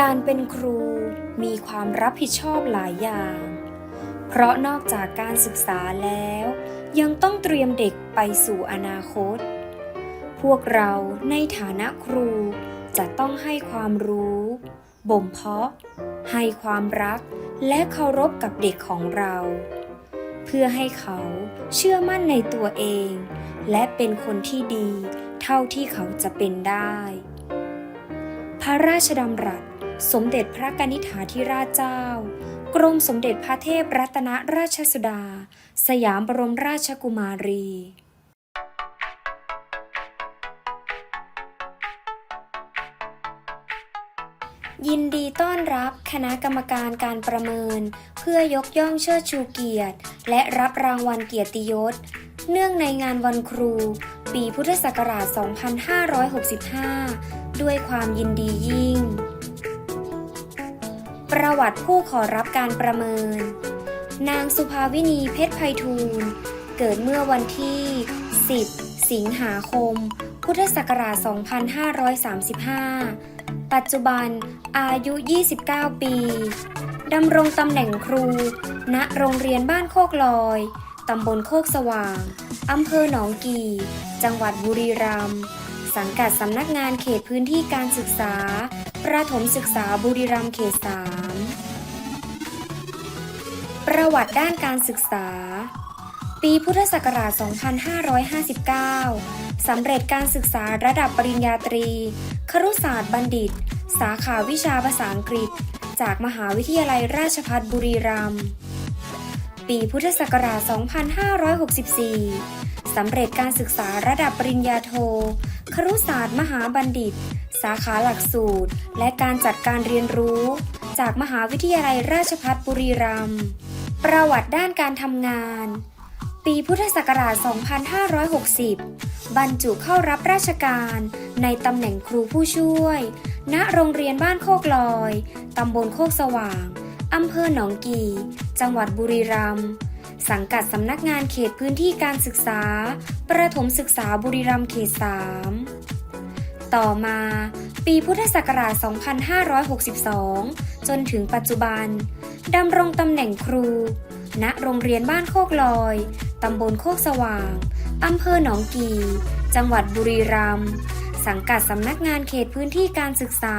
การเป็นครูมีความรับผิดชอบหลายอย่าง เพราะนอกจากการศึกษาแล้ว ยังต้องเตรียมเด็กไปสู่อนาคต พวกเราในฐานะครูจะต้องให้ความรู้ บ่มเพาะ ให้ความรักและเคารพกับเด็กของเรา เพื่อให้เขาเชื่อมั่นในตัวเอง และเป็นคนที่ดีเท่าที่เขาจะเป็นได้ พระราชดำรัส สมเด็จพระกนิษฐาธิราชเจ้า กรมสมเด็จพระเทพรัตนราชสุดา สยามบรมราชกุมารียินดีต้อนรับคณะกรรมการการประเมิน เพื่อยกย่องเชิดชูเกียรติ และรับรางวัลเกียรติยศ เนื่องในงานวันครู ปีพุทธศักราช 2565 ด้วยความยินดียิ่ง ประวัติผู้ขอรับการประเมิน นางสุภาวินีเพชรไพฑูรย์เกิดเมื่อวันที่ 10 สิงหาคม พุทธศักราช 2535 ปัจจุบันอายุ 29 ปี ดำรงตำแหน่งครู ณ โรงเรียนบ้านโคกลอย ตำบลโคกสว่าง อำเภอหนองกี่ จังหวัดบุรีรัมย์ สังกัดสำนักงานเขตพื้นที่การศึกษา ประถมศึกษาบุรีรัมย์เขต3ประวัติด้านการศึกษา ปีพุทธศักราช 2559 สำเร็จการศึกษาระดับปริญญาตรี ครุศาสตร์บัณฑิต สาขาวิชาภาษาอังกฤษ จากมหาวิทยาลัยราชภัฏบุรีรัมย์ ปีพุทธศักราช 2564 สำเร็จการศึกษาระดับปริญญาโท ครุศาสตร์มหาบัณฑิต สาขาหลักสูตร และการจัดการเรียนรู้ จากมหาวิทยาลัยราชภัฏบุรีรัมย์ ประวัติด้านการทำงาน ปีพุทธศักราช 2560 บรรจุเข้ารับราชการในตำแหน่งครูผู้ช่วย ณ โรงเรียนบ้านโคกลอย ตำบลโคกสว่าง อำเภอหนองกี่ จังหวัดบุรีรัมย์ สังกัดสำนักงานเขตพื้นที่การศึกษา ประถมศึกษาบุรีรัมย์เขต 3 ต่อมา ปีพุทธศักราช 2562 จนถึงปัจจุบัน ดำรงตำแหน่งครู ณ โรงเรียนบ้านโคกลอย ตำบลโคกสว่าง อำเภอหนองกี่จังหวัดบุรีรัมย์ สังกัดสำนักงานเขตพื้นที่การศึกษา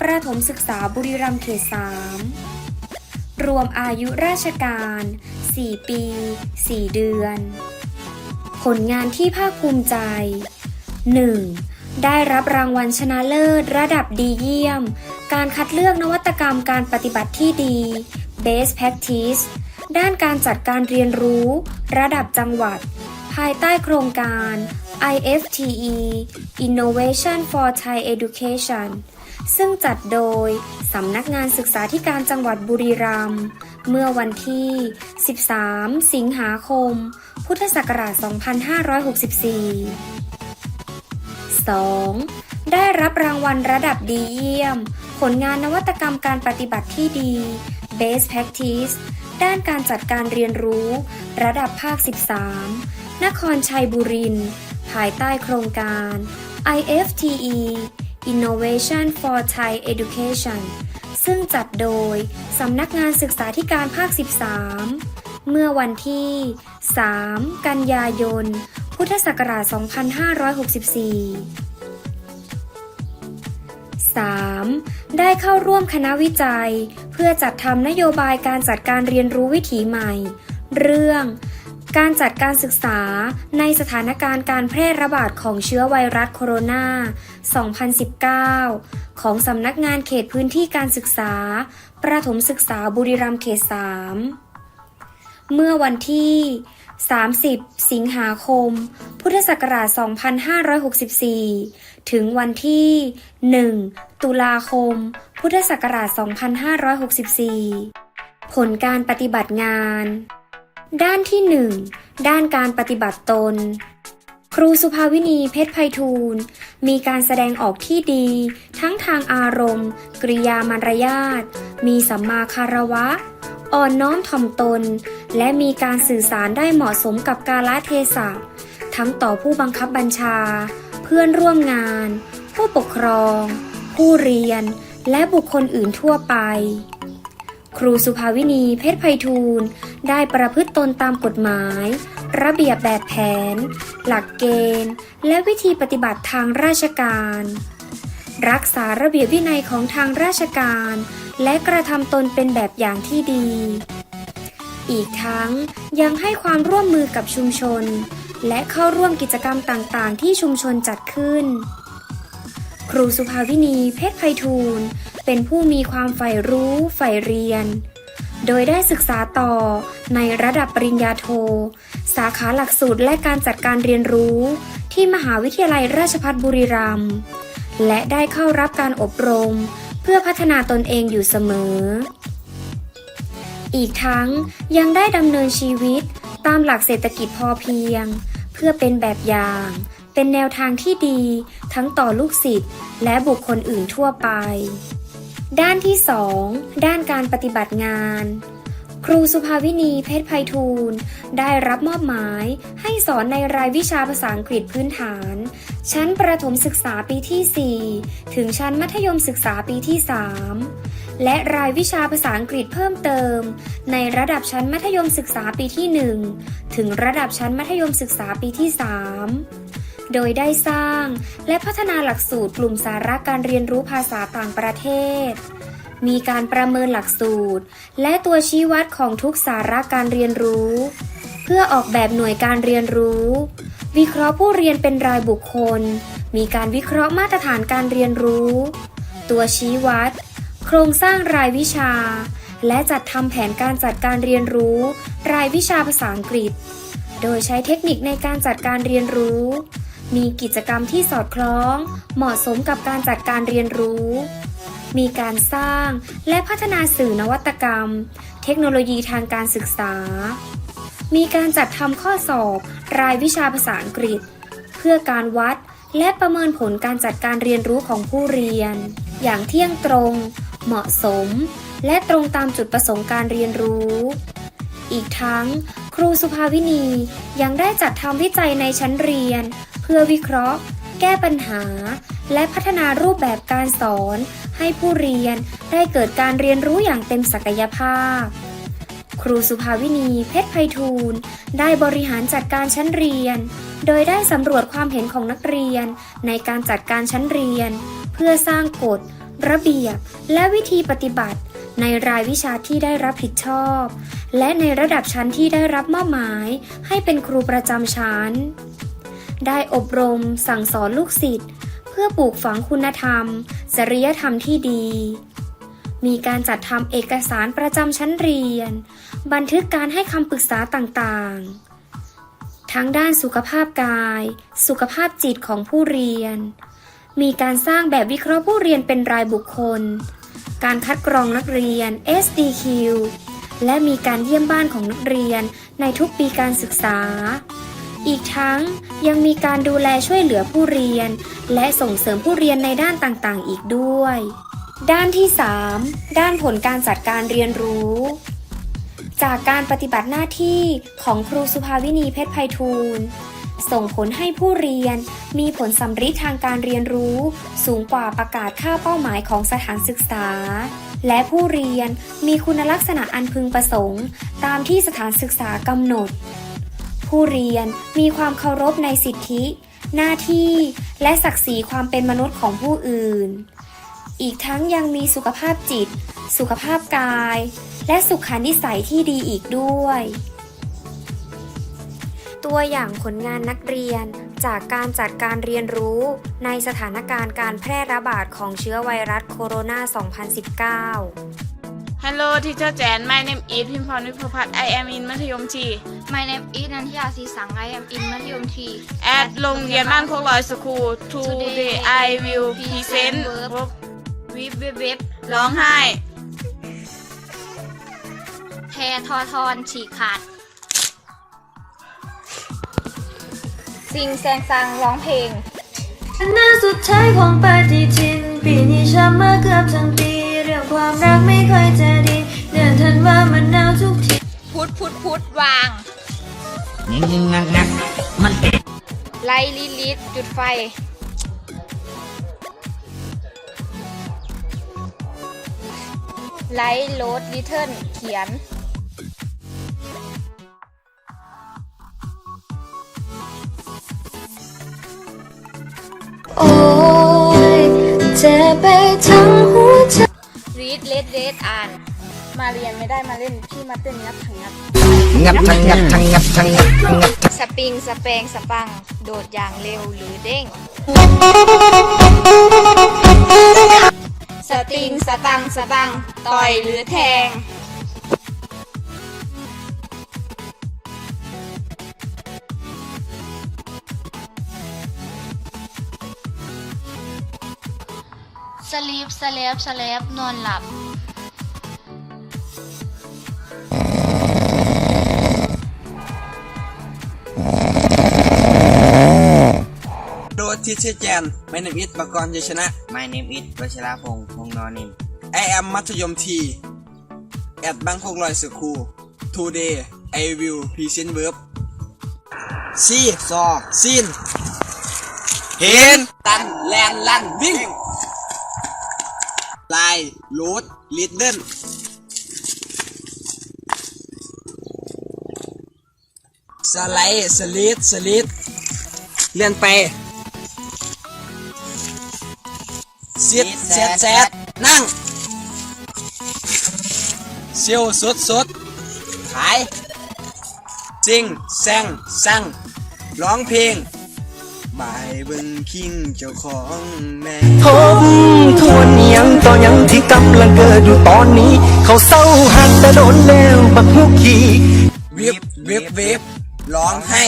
ประถมศึกษาบุรีรัมย์เขต 3 รวมอายุราชการ 4 ปี 4 เดือน ผลงานที่ภาคภูมิใจ 1. ได้รับรางวัลชนะเลิศ ระดับดีเยี่ยม การคัดเลือกนวัตกรรมการปฏิบัติที่ดี Best Practice ด้านการจัดการเรียนรู้ ระดับจังหวัด ภายใต้โครงการ IFTE Innovation for Thai Education ซึ่งจัดโดย สำนักงานศึกษาธิการจังหวัดบุรีรัมย์ เมื่อวันที่ 13 สิงหาคม พุทธศักราช 2564 2. ได้รับรางวัลระดับดีเยี่ยม ผลงานนวัตกรรมการปฏิบัติที่ดี Best Practice ด้านการจัดการเรียนรู้ ระดับภาค 13 นครชัยบุรีนภายใต้โครงการ IFTE Innovation for Thai Education ซึ่งจัดโดยสำนักงานศึกษาธิการภาค 13 เมื่อวันที่ 3 กันยายน พุทธศักราช 2564 3. ได้เข้าร่วมคณะวิจัย เพื่อจัดทำนโยบายการจัดการเรียนรู้วิถีใหม่ เรื่อง การจัดการศึกษาในสถานการณ์การแพร่ระบาดของเชื้อไวรัสโคโรนา 2019 ของสำนักงานเขตพื้นที่การศึกษา ประถมศึกษาบุรีรัมย์เขต 3 เมื่อวันที่ 30 สิงหาคม พุทธศักราช 2564 ถึงวันที่ 1 ตุลาคม พุทธศักราช 2564 ผลการปฏิบัติงาน ด้านที่ 1 ด้านการปฏิบัติตน ครูสุภาวินีเพชรไพฑูรย์มีการแสดงออกที่ดี ทั้งทางอารมณ์ กริยามารยาท มีสัมมาคารวะ อ่อนน้อมถ่อมตน และมีการสื่อสารได้เหมาะสมกับกาลเทศะ ทั้งต่อผู้บังคับบัญชา เพื่อนร่วมงาน ผู้ปกครอง ผู้เรียน และบุคคลอื่นทั่วไป ครูสุภาวินีเพชรไพฑูรย์ได้ประพฤติตนตามกฎหมาย ระเบียบแบบแผน หลักเกณฑ์ และวิธีปฏิบัติทางราชการ รักษาระเบียบวินัยของทางราชการ และกระทำตนเป็นแบบอย่างที่ดี อีกทั้งยังให้ความร่วมมือกับชุมชน และเข้าร่วมกิจกรรมต่างๆ ที่ชุมชนจัดขึ้น ครูสุภาวินีเพชรไพฑูรย์เป็นผู้มีความใฝ่รู้ใฝ่เรียน โดยได้ศึกษาต่อในระดับปริญญาโท สาขาหลักสูตรและการจัดการเรียนรู้ ที่มหาวิทยาลัยราชภัฏบุรีรัมย์และได้เข้ารับการอบรม เพื่อพัฒนาตนเองอยู่เสมอ อีกทั้งยังได้ดำเนินชีวิตตามหลักเศรษฐกิจพอเพียง เพื่อเป็นแบบอย่าง เป็นแนวทางที่ดีทั้งต่อลูกศิษย์และบุคคลอื่นทั่วไป ด้านที่ 2 ด้านการปฏิบัติงาน ครูสุภาวินีเพชรไพฑูรย์ได้รับมอบหมายให้สอนในรายวิชาภาษาอังกฤษพื้นฐาน ชั้นประถมศึกษาปีที่ 4 ถึงชั้นมัธยมศึกษาปีที่ 3และรายวิชาภาษาอังกฤษเพิ่มเติม ในระดับชั้นมัธยมศึกษาปีที่ 1 ถึงระดับชั้นมัธยมศึกษาปีที่ 3 โดยได้สร้าง และพัฒนาหลักสูตรกลุ่มสาระการเรียนรู้ภาษาต่างประเทศ มีการประเมินหลักสูตร และตัวชี้วัดของทุกสาระการเรียนรู้ เพื่อออกแบบหน่วยการเรียนรู้ วิเคราะห์ผู้เรียนเป็นรายบุคคล มีการวิเคราะห์มาตรฐานการเรียนรู้ ตัวชี้วัด โครงสร้างรายวิชา และจัดทำแผนการจัดการเรียนรู้ รายวิชาภาษาอังกฤษ โดยใช้เทคนิคในการจัดการเรียนรู้ มีกิจกรรมที่สอดคล้อง เหมาะสมกับการจัดการเรียนรู้ มีการสร้างและพัฒนาสื่อนวัตกรรม เทคโนโลยีทางการศึกษา มีการจัดทำข้อสอบ รายวิชาภาษาอังกฤษ เพื่อการวัดและประเมินผลการจัดการเรียนรู้ของผู้เรียน อย่างเที่ยงตรง เหมาะสม และตรงตามจุดประสงค์การเรียนรู้ อีกทั้ง ครูสุภาวินียังได้จัดทำวิจัยในชั้นเรียน พื่อวิเคราะห์ แก้ปัญหา และพัฒนารูปแบบการสอน ให้ผู้เรียนได้เกิดการเรียนรู้อย่างเต็มศักยภาพ ครูสุภาวินี เพชรไพฑูรย์ได้บริหารจัดการชั้นเรียน โดยได้สำรวจความเห็นของนักเรียน ในการจัดการชั้นเรียน เพื่อสร้างกฎ ระเบียบ และวิธีปฏิบัติในรายวิชาที่ได้รับผิดชอบ และในระดับชั้นที่ได้รับมอบหมาย ให้เป็นครูประจำชั้น ได้อบรมสั่งสอนลูกศิษย์ เพื่อปลูกฝังคุณธรรมจริยธรรมที่ดี มีการจัดทำเอกสารประจำชั้นเรียน บันทึกการให้คำปรึกษาต่างๆ ทั้งด้านสุขภาพกาย สุขภาพจิตของผู้เรียน มีการสร้างแบบวิเคราะห์ผู้เรียนเป็นรายบุคคล การคัดกรองนักเรียน SDQ และมีการเยี่ยมบ้านของนักเรียนในทุกปีการศึกษา อีกทั้งยังมีการดูแลช่วยเหลือผู้เรียน และส่งเสริมผู้เรียนในด้านต่างๆ อีกด้วย ด้านที่ 3 ด้านผลการจัดการเรียนรู้ จากการปฏิบัติหน้าที่ของครูสุภาวินีเพชรไพฑูรย์ส่งผลให้ผู้เรียนมีผลสำริดทางการเรียนรู้ สูงกว่าประกาศค่าเป้าหมายของสถานศึกษา และผู้เรียนมีคุณลักษณะอันพึงประสงค์ ตามที่สถานศึกษากำหนด ผู้เรียนมีความเคารพในสิทธิ หน้าที่และศักดิ์ศรีความเป็นมนุษย์ของผู้อื่น อีกทั้งยังมีสุขภาพจิต สุขภาพกาย และสุขานิสัยที่ดีอีกด้วย ตัวอย่างผลงานนักเรียนจากการจัดการเรียนรู้ในสถานการณ์การแพร่ระบาดของเชื้อไวรัสโคโรนา 2019 Hello teacher Jan my name is พิมพรวิภพัฒน์ I am in มัธยมชี My name is นันทิยาศรีสัง I am in มัธยมที at โรงเรียนบ้านโคกลอยสคูล today I will present verb วิบเว็บเว็บร้องไห้แททอทอนฉีกขาดสิงแซงซังร้องเพลง หน้าสุดท้ายของปฏิทิน ปีนี้ช้ำมาเกือบทั้งปี เรื่องความรักไม่ค่อยจะดีเดือนธันวามันหนาวทุกทีพุดพุดพุดวางยิงยิงงักงักมันไล่ลิลิตจุดไฟ ไลท์โรดลิเทิลเขียน โอ้ยเจ็บไปทั้งหัวใจ รีดเลดเรดอ่าน มาเรียนไม่ได้มาเล่นพี่มาเต้นงับถังงับงับทั้งงับทั้งงับทั้งงับงับสปริงสเปงสปัง โดดอย่างเร็วหรือเด้ง สติงสตังสตัง ต่อยหรือแทง สลีปสเลปสเลปนอนหลับ โดยที่ชื่อแจนไม่นำอิทปกรณ์ยชนะ My name is วชราพงษ์พงษ์นอนิน I am มัธยมทีแอดบางโคกลอยสคูล Today I will present verb ซีซอซีนเห็นตันแลนลันวิ่ง ไลโลดลิดเดิลสไลด์สลิดสลิดเลื่อนไปเสียดแซดแซดนั่งเซียวสดสดขายซิงแซงสั่งร้องเพลงบายเบิ่งคิงเจ้าของแม่ทบทวน ยังต่อยังที่กำลังเกิดอยู่ตอนนี้ เขาเศร้าหักแต่โดนแล้วบักฮุกขี่วิบวิบวิบร้องให้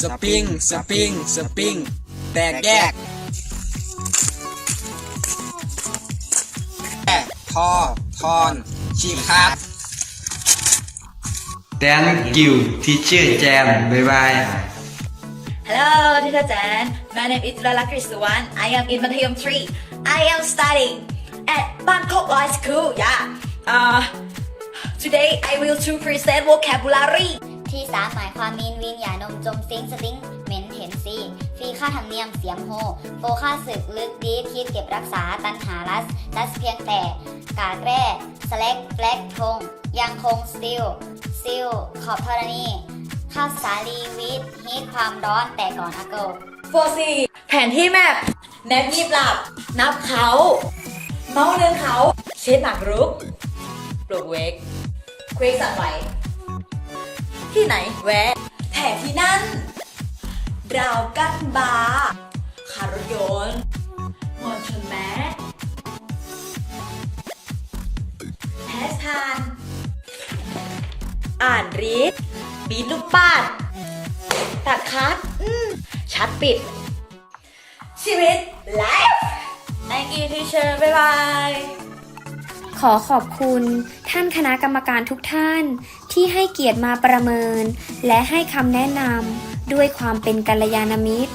สปริงสปริงสปริงแตกแยกแตกทอทอนฉีกขาด Thank you teacher Jam bye bye Hello, Teacher Jan. My name is Lala Kriswan. I am in Madhyam 3. I am studying at Bangkok High School. Yeah. Uh, today I will to present vocabulary. ที่สามหมายความมีนวินหย่านมจมซิงสติงเหม็นเห็นซีฟรีค่าธรรมเนียมเสียมโฮโฟค่าศึกลึกดีคิดเก็บรักษาตันหารัสรัสเพียงแต่ กากแร่สแลกแฟลกทงยังคงสติลซิลขอบธรณี ข้าวสาลีวิทฮีทความร้อนแต่ก่อนอาโก4แผนที่แมพแนบยีบหลับ นับเขา เมาส์เดินเขา เช็ดหนักรุก ปลูกเวกเคว้งสั่นไหว ที่ไหนแวะแถที่นั่น ราวกั้นบาร์คารถยนต์มอนชนแม้แฮสทาน อ่านรีด บีลูกป้านตัดคัดชัดปิด ชีวิตไลฟ์ thank you teacher บ๊ายบาย ขอขอบคุณท่านคณะกรรมการทุกท่านที่ให้เกียรติมาประเมิน และให้คำแนะนำด้วยความเป็นกัลยาณมิตร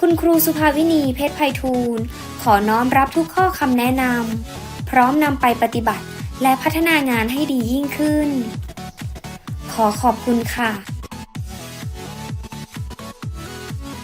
คุณครูสุภาวินีเพชรไพฑูรย์ขอน้อมรับทุกข้อคำแนะนำพร้อมนำไปปฏิบัติและพัฒนางานให้ดียิ่งขึ้น ขอขอบคุณค่ะ